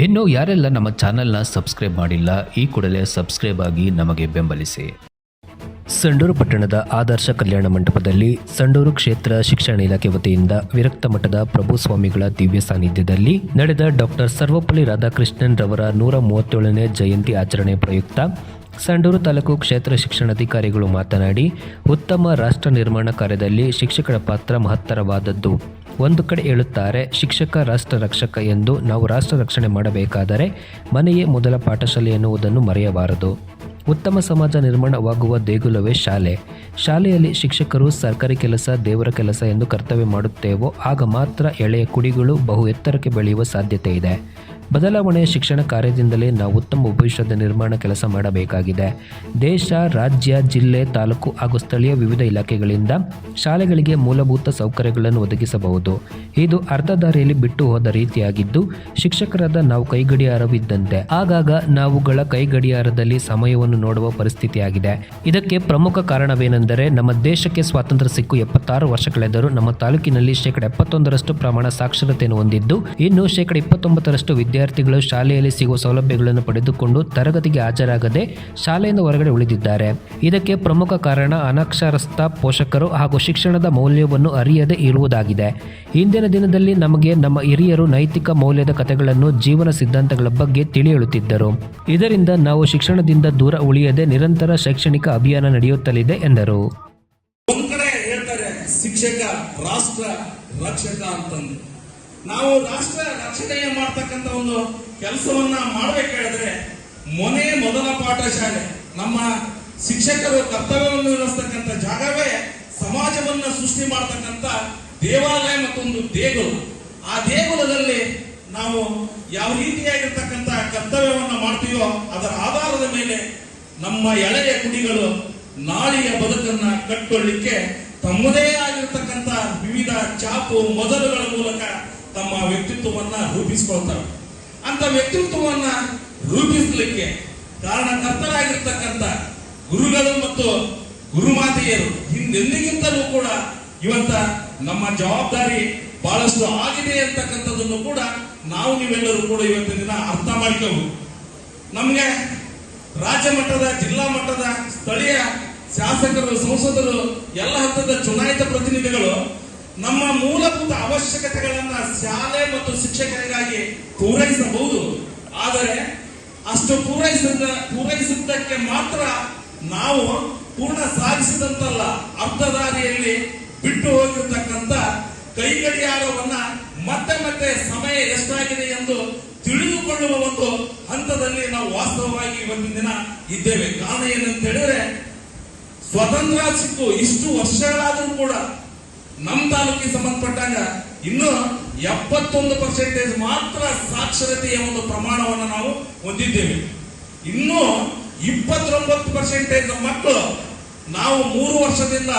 ಇನ್ನು ಯಾರೆಲ್ಲ ನಮ್ಮ ಚಾನೆಲ್ನ ಸಬ್ಸ್ಕ್ರೈಬ್ ಮಾಡಿಲ್ಲ, ಈ ಕೂಡಲೇ ಸಬ್ಸ್ಕ್ರೈಬ್ ಆಗಿ ನಮಗೆ ಬೆಂಬಲಿಸಿ. ಸಂಡೂರು ಪಟ್ಟಣದ ಆದರ್ಶ ಕಲ್ಯಾಣ ಮಂಟಪದಲ್ಲಿ ಸಂಡೂರು ಕ್ಷೇತ್ರ ಶಿಕ್ಷಣ ಇಲಾಖೆ ವತಿಯಿಂದ ವಿರಕ್ತ ಮಠದ ಪ್ರಭು ಸ್ವಾಮಿಗಳ ದಿವ್ಯ ಸಾನ್ನಿಧ್ಯದಲ್ಲಿ ನಡೆದ ಡಾಕ್ಟರ್ ಸರ್ವಪಲ್ಲಿ ರಾಧಾಕೃಷ್ಣನ್ ರವರ ನೂರ ಮೂವತ್ತೇಳನೇ ಜಯಂತಿ ಆಚರಣೆ ಪ್ರಯುಕ್ತ ಸಂಡೂರು ತಾಲೂಕು ಕ್ಷೇತ್ರ ಶಿಕ್ಷಣಾಧಿಕಾರಿಗಳು ಮಾತನಾಡಿ, ಉತ್ತಮ ರಾಷ್ಟ್ರ ನಿರ್ಮಾಣ ಕಾರ್ಯದಲ್ಲಿ ಶಿಕ್ಷಕರ ಪಾತ್ರ ಮಹತ್ತರವಾದದ್ದು. ಒಂದು ಕಡೆ ಹೇಳುತ್ತಾರೆ, ಶಿಕ್ಷಕ, ರಾಷ್ಟ್ರ ರಕ್ಷಕ ಎಂದು ನಾವು ರಾಷ್ಟ್ರ ರಕ್ಷಣೆ ಮಾಡಬೇಕಾದರೆ ಮನೆಯೇ ಮೊದಲ ಪಾಠಶಾಲೆ ಎನ್ನುವುದನ್ನು ಮರೆಯಬಾರದು. ಉತ್ತಮ ಸಮಾಜ ನಿರ್ಮಾಣವಾಗುವ ದೇಗುಲವೇ ಶಾಲೆ. ಶಾಲೆಯಲ್ಲಿ ಶಿಕ್ಷಕರು ಸರ್ಕಾರಿ ಕೆಲಸ, ದೇವರ ಕೆಲಸ ಎಂದು ಕರ್ತವ್ಯ ಮಾಡುತ್ತೇವೋ, ಆಗ ಮಾತ್ರ ಎಳೆಯ ಕುಡಿಗಳು ಬಹು ಎತ್ತರಕ್ಕೆ ಬೆಳೆಯುವ ಸಾಧ್ಯತೆ ಇದೆ ಬದಲಾವಣೆಯ ಶಿಕ್ಷಣ ಕಾರ್ಯದಿಂದಲೇ ನಾವು ಉತ್ತಮ ಭವಿಷ್ಯದ ನಿರ್ಮಾಣ ಕೆಲಸ ಮಾಡಬೇಕಾಗಿದೆ. ದೇಶ, ರಾಜ್ಯ, ಜಿಲ್ಲೆ, ತಾಲೂಕು ಹಾಗೂ ಸ್ಥಳೀಯ ವಿವಿಧ ಇಲಾಖೆಗಳಿಂದ ಶಾಲೆಗಳಿಗೆ ಮೂಲಭೂತ ಸೌಕರ್ಯಗಳನ್ನು ಒದಗಿಸಬಹುದು. ಇದು ಅರ್ಧ ದಾರಿಯಲ್ಲಿ ಬಿಟ್ಟು ಹೋದ ರೀತಿಯಾಗಿದ್ದು, ಶಿಕ್ಷಕರಾದ ನಾವು ಕೈಗಡಿಯಾರವಿದ್ದಂತೆ. ಆಗಾಗ ನಾವುಗಳ ಕೈಗಡಿಯಾರದಲ್ಲಿ ಸಮಯವನ್ನು ನೋಡುವ ಪರಿಸ್ಥಿತಿಯಾಗಿದೆ. ಇದಕ್ಕೆ ಪ್ರಮುಖ ಕಾರಣವೇನೆಂದರೆ, ನಮ್ಮ ದೇಶಕ್ಕೆ ಸ್ವಾತಂತ್ರ್ಯ ಸಿಕ್ಕು ಎಪ್ಪತ್ತಾರು ವರ್ಷಗಳೆದರೂ ನಮ್ಮ ತಾಲೂಕಿನಲ್ಲಿ ಶೇಕಡ ಎಪ್ಪತ್ತೊಂದರಷ್ಟು ಪ್ರಮಾಣ ಸಾಕ್ಷರತೆಯನ್ನು ಹೊಂದಿದ್ದು, ಇನ್ನು ಶೇಕಡ ಇಪ್ಪತ್ತೊಂಬತ್ತರಷ್ಟು ವಿದ್ಯಾರ್ಥಿಗಳು ಶಾಲೆಯಲ್ಲಿ ಸಿಗುವ ಸೌಲಭ್ಯಗಳನ್ನು ಪಡೆದುಕೊಂಡು ತರಗತಿಗೆ ಹಾಜರಾಗದೆ ಶಾಲೆಯಿಂದ ಹೊರಗಡೆ ಉಳಿದಿದ್ದಾರೆ. ಇದಕ್ಕೆ ಪ್ರಮುಖ ಕಾರಣ ಅನಕ್ಷರಸ್ಥ ಪೋಷಕರು ಹಾಗೂ ಶಿಕ್ಷಣದ ಮೌಲ್ಯವನ್ನು ಅರಿಯದೇ ಇರುವುದಾಗಿದೆ. ಇಂದಿನ ದಿನದಲ್ಲಿ ನಮಗೆ ನಮ್ಮ ಹಿರಿಯರು ನೈತಿಕ ಮೌಲ್ಯದ ಕಥೆಗಳನ್ನು ಜೀವನ ಸಿದ್ಧಾಂತಗಳ ಬಗ್ಗೆ ತಿಳಿಯಳುತ್ತಿದ್ದರು. ಇದರಿಂದ ನಾವು ಶಿಕ್ಷಣದಿಂದ ದೂರ ಉಳಿಯದೆ ನಿರಂತರ ಶೈಕ್ಷಣಿಕ ಅಭಿಯಾನ ನಡೆಯುತ್ತಲಿದೆ ಎಂದರು. ಶಿಕ್ಷಕ, ರಾಷ್ಟ್ರ, ರಕ್ಷಕ ಅಂತಂದು. ನಾವು ರಾಷ್ಟ್ರ ರಕ್ಷಣೆಯ ಮಾಡ್ತಕ್ಕಂಥ ಒಂದು ಕೆಲಸವನ್ನ ಮಾಡಬೇಕಾದ್ರೆ ಮೊನೆ ಮೊದಲ ಪಾಠಶಾಲೆ, ನಮ್ಮ ಶಿಕ್ಷಕರು ಕರ್ತವ್ಯವನ್ನು ನಿರ್ವಹಿಸ್ತಕ್ಕಂಥ ಜಾಗವೇ ಸಮಾಜವನ್ನ ಸೃಷ್ಟಿ ಮಾಡ್ತಕ್ಕಂಥ ದೇವಾಲಯ ಮತ್ತೊಂದು ದೇಗುಲ. ಆ ದೇಗುಲದಲ್ಲಿ ನಾವು ಯಾವ ರೀತಿಯಾಗಿರ್ತಕ್ಕಂಥ ಕರ್ತವ್ಯವನ್ನು ಮಾಡ್ತೀವೋ ಅದರ ಆಧಾರದ ಮೇಲೆ ನಮ್ಮ ಎಳೆಯ ಕುಡಿಗಳು ನಾಳೆಯ ಬದುಕನ್ನ ಕಟ್ಕೊಳ್ಳಿಕ್ಕೆ ತಮ್ಮದೇ ಆಗಿರ್ತಕ್ಕಂಥ ವಿವಿಧ ಚಾಪು, ಮೊದಲುಗಳ ಮೂಲಕ ತಮ್ಮ ವ್ಯಕ್ತಿತ್ವವನ್ನ ರೂಪಿಸ್ಕೊಳ್ತಾರೆ. ಅಂತ ವ್ಯಕ್ತಿತ್ವವನ್ನ ರೂಪಿಸಲಿಕ್ಕೆ ಕಾರಣಕರ್ತರಾಗಿರ್ತಕ್ಕಂಥ ಗುರುಗಳು ಮತ್ತು ಗುರುಮಾತೆಯರು ಹಿಂದೆಂದಿಗಿಂತಲೂ ಕೂಡ ಇವತ್ತ ನಮ್ಮ ಜವಾಬ್ದಾರಿ ಬಹಳಷ್ಟು ಆಗಿದೆ ಅಂತಕ್ಕಂಥದ್ದನ್ನು ಕೂಡ ನಾವು ನೀವೆಲ್ಲರೂ ಕೂಡ ಇವತ್ತಿನ ದಿನ ಅರ್ಥ ಮಾಡ್ಕೋಬಹುದು ನಮಗೆ ರಾಜ್ಯ ಮಟ್ಟದ ಜಿಲ್ಲಾ ಮಟ್ಟದ, ಸ್ಥಳೀಯ ಶಾಸಕರು, ಸಂಸದರು, ಎಲ್ಲ ಹಂತದ ಚುನಾಯಿತ ಪ್ರತಿನಿಧಿಗಳು ನಮ್ಮ ಮೂಲಭೂತ ಅವಶ್ಯಕತೆಗಳನ್ನ ಶಾಲೆ ಮತ್ತು ಶಿಕ್ಷಕರಿಗಾಗಿ ಪೂರೈಸಬಹುದು. ಆದರೆ ಅಷ್ಟು ಪೂರೈಸಿದ, ಪೂರೈಸಿದ್ದಕ್ಕೆ ಮಾತ್ರ ನಾವು ಪೂರ್ಣ ಸಾಧಿಸಿದಂತಲ್ಲ ಅರ್ಧ ದಾರಿಯಲ್ಲಿ ಬಿಟ್ಟು ಹೋಗಿರ್ತಕ್ಕಂಥ ಕೈಗಡಿಯಾರವನ್ನ ಮತ್ತೆ ಮತ್ತೆ ಸಮಯ ಎಷ್ಟಾಗಿದೆ ಎಂದು ತಿಳಿದುಕೊಳ್ಳುವ ಒಂದು ಹಂತದಲ್ಲಿ ನಾವು ವಾಸ್ತವವಾಗಿ ಒಂದು ದಿನ ಇದ್ದೇವೆ. ಕಾರಣ ಏನಂತ ಹೇಳಿದ್ರೆ ಸ್ವತಂತ್ರ ಸಿಕ್ಕು ಇಷ್ಟು ವರ್ಷಗಳಾದರೂ ಕೂಡ ನಮ್ಮ ತಾಲೂಕಿಗೆ ಸಂಬಂಧಪಟ್ಟಾಗ ಇನ್ನು ಎಪ್ಪತ್ತೊಂದು ಪರ್ಸೆಂಟೇಜ್ ಮಾತ್ರ ಸಾಕ್ಷರತೆಯ ಒಂದು ಪ್ರಮಾಣವನ್ನು ನಾವು ಹೊಂದಿದ್ದೇವೆ. ಇನ್ನು ಇಪ್ಪತ್ತೊಂಬತ್ತು ಪರ್ಸೆಂಟೇಜ್ ಮಕ್ಕಳು ನಾವು ಮೂರು ವರ್ಷದಿಂದ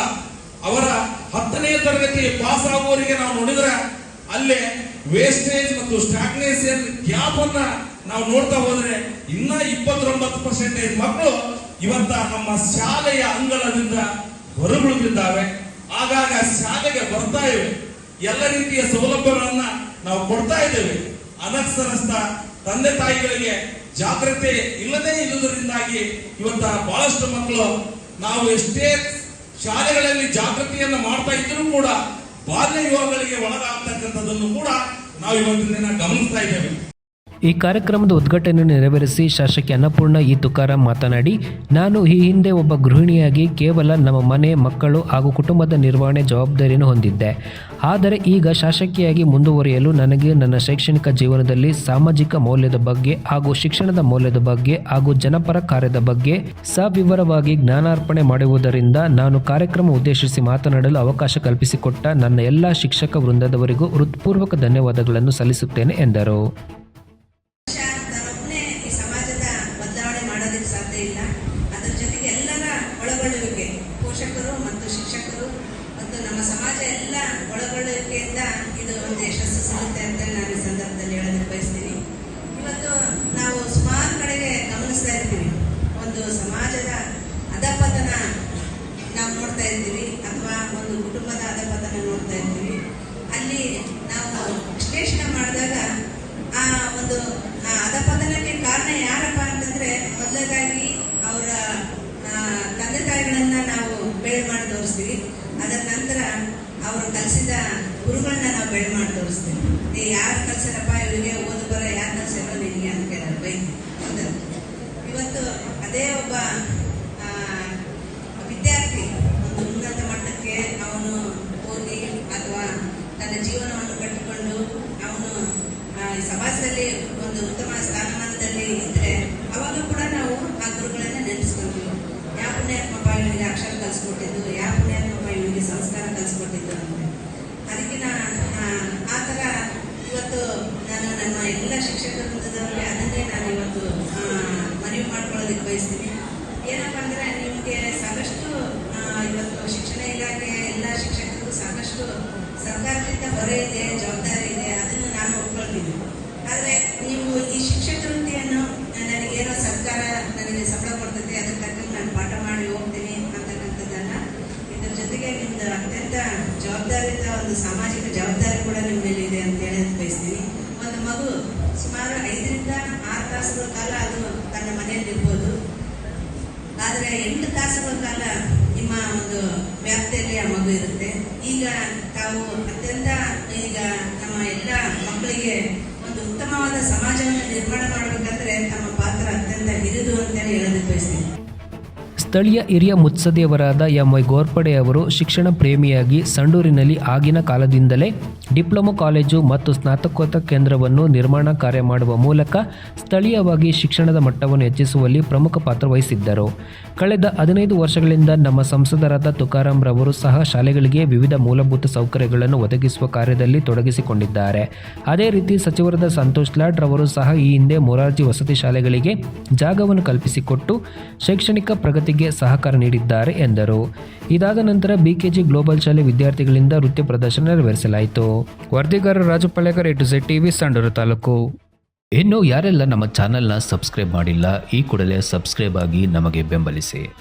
ಅವರ ಹತ್ತನೇ ತರಗತಿ ಪಾಸ್ ಆಗುವವರಿಗೆ ನಾವು ನೋಡಿದ್ರೆ ಅಲ್ಲೇ ವೇಸ್ಟೇಜ್ ಮತ್ತು ಸ್ಟಾಗ್ನೇಷನ್ ಗ್ಯಾಪ್ ಅನ್ನ ನಾವು ನೋಡ್ತಾ ಹೋದ್ರೆ ಇನ್ನ ಇಪ್ಪತ್ತೊಂಬತ್ತು ಪರ್ಸೆಂಟೇಜ್ ಮಕ್ಕಳು ಇವತ್ತ ನಮ್ಮ ಶಾಲೆಯ ಅಂಗಳದಿಂದ ಹೊರಗುಳಿದಿದ್ದಾವೆ. ಆಗಾಗ ಶಾಲೆಗೆ ಬರ್ತಾ ಇವೆ. ಎಲ್ಲ ರೀತಿಯ ಸೌಲಭ್ಯಗಳನ್ನ ನಾವು ಕೊಡ್ತಾ ಇದ್ದೇವೆ. ಅನಕ್ಷರಸ್ಥ ತಂದೆ ತಾಯಿಗಳಿಗೆ ಜಾಗ್ರತೆ ಇಲ್ಲದೇ ಇಲ್ಲದರಿಂದಾಗಿ ಇವತ್ತ ಬಹಳಷ್ಟು ಮಕ್ಕಳು ನಾವು ಎಷ್ಟೇ ಶಾಲೆಗಳಲ್ಲಿ ಜಾಗೃತಿಯನ್ನು ಮಾಡ್ತಾ ಇದ್ರೂ ಕೂಡ ಬಾಲ್ಯ ವಿವಾಹಗಳಿಗೆ ಒಳಗಾಗ್ತಕ್ಕಂಥದ್ದನ್ನು ಕೂಡ ನಾವು ಇವತ್ತಿನ ದಿನ ಗಮನಿಸ್ತಾ ಇದ್ದೇವೆ. ಈ ಕಾರ್ಯಕ್ರಮದ ಉದ್ಘಾಟನೆ ನೆರವೇರಿಸಿ ಶಾಸಕಿ ಅನ್ನಪೂರ್ಣ ಈ ತುಕಾರಾಂ ಮಾತನಾಡಿ, ನಾನು ಈ ಹಿಂದೆ ಒಬ್ಬ ಗೃಹಿಣಿಯಾಗಿ ಕೇವಲ ನಮ್ಮ ಮನೆ, ಮಕ್ಕಳು ಹಾಗೂ ಕುಟುಂಬದ ನಿರ್ವಹಣೆ ಜವಾಬ್ದಾರಿಯನ್ನು ಹೊಂದಿದ್ದೆ. ಆದರೆ ಈಗ ಶಾಸಕಿಯಾಗಿ ಮುಂದುವರಿಯಲು ನನಗೆ ನನ್ನ ಶೈಕ್ಷಣಿಕ ಜೀವನದಲ್ಲಿ ಸಾಮಾಜಿಕ ಮೌಲ್ಯದ ಬಗ್ಗೆ ಹಾಗೂ ಶಿಕ್ಷಣದ ಮೌಲ್ಯದ ಬಗ್ಗೆ ಹಾಗೂ ಜನಪರ ಕಾರ್ಯದ ಬಗ್ಗೆ ಸವಿವರವಾಗಿ ಜ್ಞಾನಾರ್ಪಣೆ ಮಾಡುವುದರಿಂದ ನಾನು ಕಾರ್ಯಕ್ರಮ ಉದ್ದೇಶಿಸಿ ಮಾತನಾಡಲು ಅವಕಾಶ ಕಲ್ಪಿಸಿಕೊಟ್ಟ ನನ್ನ ಎಲ್ಲ ಶಿಕ್ಷಕ ವೃಂದದವರಿಗೂ ಹೃತ್ಪೂರ್ವಕ ಧನ್ಯವಾದಗಳನ್ನು ಸಲ್ಲಿಸುತ್ತೇನೆ ಎಂದರು. ಅಧಪತನ ನಾವು ನೋಡ್ತಾ ಇದ್ದೀವಿ, ಅಥವಾ ಒಂದು ಕುಟುಂಬದ ಅಧಪತನ ನೋಡ್ತಾ ಇದ್ದೀವಿ. ಅಲ್ಲಿ ನಾವು ವಿಶ್ಲೇಷಣೆ ಮಾಡಿದಾಗ ಆ ಒಂದು ಅಧಪತನಕ್ಕೆ ಕಾರಣ ಯಾರಪ್ಪ ಅಂತಂದ್ರೆ ಮೊದಲದಾಗಿ ಅವರ ತಂದೆ ತಾಯಿಗಳನ್ನ ನಾವು ಬೇಳೆ ಮಾಡಿ ತೋರಿಸ್ತೀವಿ. ಅದರ ನಂತರ ಅವರು ಕಲಿಸಿದ ಗುರುಗಳನ್ನ ನಾವು ಬೇಡ ಮಾಡಿ ತೋರಿಸ್ತೀವಿ. ಇದ್ರೆ ಅವಾಗ ಕೂಡ ನಾವು ಆ ಗುರುಗಳನ್ನ ನೆನೆಸ್ಕೊಂತೀವಿ ಯಾವ ಪುಣ್ಯಾತ್ಮಪ್ಪ ಇವಳಿಗೆ ಅಕ್ಷರ ಕಲಿಸ್ಕೊಟ್ಟಿದ್ದು? ಯಾವ ಪುಣ್ಯಾತ್ಮಪ್ಪ ಇವಳಿಗೆ ಸಂಸ್ಕಾರ ಕಲಿಸ್ಕೊಟ್ಟಿದ್ದು ಅಂತ. ಅದಕ್ಕೆ ಆ ಥರ ಇವತ್ತು ನಾನು ನನ್ನ ಎಲ್ಲ ಶಿಕ್ಷಕರ ವೃಂದದವರಿಗೆ ಅದನ್ನೇ ನಾನು ಇವತ್ತು ಮನವಿ ಮಾಡ್ಕೊಳ್ಳೋದಕ್ಕೆ ಬಯಸ್ತೀನಿ. ಏನಪ್ಪ ಅಂದ್ರೆ ನಿಮಗೆ ಸಾಕಷ್ಟು ಇವತ್ತು ಶಿಕ್ಷಣ ಇಲಾಖೆ ಎಲ್ಲ ಶಿಕ್ಷಕರಿಗೂ ಸಾಕಷ್ಟು ಸರ್ಕಾರದಿಂದ ಹೊರೆ ಇದೆ ಜವಾಬ್ದಾರಿ ಸುಮಾರು ಐದರಿಂದ ಆರು ತಾಸುಗಳ ಕಾಲ ಅದು ತನ್ನ ಮನೆಯಲ್ಲಿ ಇರ್ಬೋದು. ಆದರೆ ಎಂಟು ತಾಸುಗಳ ಕಾಲ ನಿಮ್ಮ ಒಂದು ವ್ಯಾಪ್ತಿಯಲ್ಲಿ ಆ ಮಗು ಇರುತ್ತೆ. ಈಗ ತಾವು ಅತ್ಯಂತ ಈಗ ನಮ್ಮ ಎಲ್ಲ ಮಕ್ಕಳಿಗೆ ಒಂದು ಉತ್ತಮವಾದ ಸಮಾಜವನ್ನು ನಿರ್ಮಾಣ ಮಾಡಬೇಕಂದ್ರೆ ತಮ್ಮ ಪಾತ್ರ ಅತ್ಯಂತ ಹಿರಿದು ಅಂತೇಳಿ ಹೇಳೋದಕ್ಕೆ ಬಯಸ್ತೀನಿ. ಸ್ಥಳೀಯ ಹಿರಿಯ ಮುತ್ಸದೆಯವರಾದ ಎಂ ವೈ ಗೋರ್ಪಡೆ ಅವರು ಶಿಕ್ಷಣ ಪ್ರೇಮಿಯಾಗಿ ಸಂಡೂರಿನಲ್ಲಿ ಆಗಿನ ಕಾಲದಿಂದಲೇ ಡಿಪ್ಲೊಮಾ ಕಾಲೇಜು ಮತ್ತು ಸ್ನಾತಕೋತ್ತರ ಕೇಂದ್ರವನ್ನು ನಿರ್ಮಾಣ ಕಾರ್ಯ ಮಾಡುವ ಮೂಲಕ ಸ್ಥಳೀಯವಾಗಿ ಶಿಕ್ಷಣದ ಮಟ್ಟವನ್ನು ಹೆಚ್ಚಿಸುವಲ್ಲಿ ಪ್ರಮುಖ ಪಾತ್ರ ವಹಿಸಿದ್ದರು. ಕಳೆದ ಹದಿನೈದು ವರ್ಷಗಳಿಂದ ನಮ್ಮ ಸಂಸದರಾದ ತುಕಾರಾಂ ರವರು ಸಹ ಶಾಲೆಗಳಿಗೆ ವಿವಿಧ ಮೂಲಭೂತ ಸೌಕರ್ಯಗಳನ್ನು ಒದಗಿಸುವ ಕಾರ್ಯದಲ್ಲಿ ತೊಡಗಿಸಿಕೊಂಡಿದ್ದಾರೆ. ಅದೇ ರೀತಿ ಸಚಿವರಾದ ಸಂತೋಷ್ ಲಾಡ್ ರವರು ಸಹ ಈ ಹಿಂದೆ ಮೊರಾರ್ಜಿ ವಸತಿ ಶಾಲೆಗಳಿಗೆ ಜಾಗವನ್ನು ಕಲ್ಪಿಸಿಕೊಟ್ಟು ಶೈಕ್ಷಣಿಕ ಪ್ರಗತಿಗೆ ಸಹಕಾರ ನೀಡಿದ್ದಾರೆ ಎಂದರು. ಇದಾದ ನಂತರ ಬಿಕೆಜಿ ಗ್ಲೋಬಲ್ ಶಾಲೆ ವಿದ್ಯಾರ್ಥಿಗಳಿಂದ ನೃತ್ಯ ಪ್ರದರ್ಶನ ನೆರವೇರಿಸಲಾಯಿತು. ವರದಿಗಾರ Raju Pallekar A to Z TV Sandur taluk. ಇನ್ನು ಯಾರೆಲ್ಲ ನಮ್ಮ ಚಾನೆಲ್ನ ಸಬ್ಸ್ಕ್ರೈಬ್ ಮಾಡಿಲ್ಲ, ಈ ಕೂಡಲೇ ಸಬ್ಸ್ಕ್ರೈಬ್ ಆಗಿ ನಮಗೆ ಬೆಂಬಲಿಸಿ.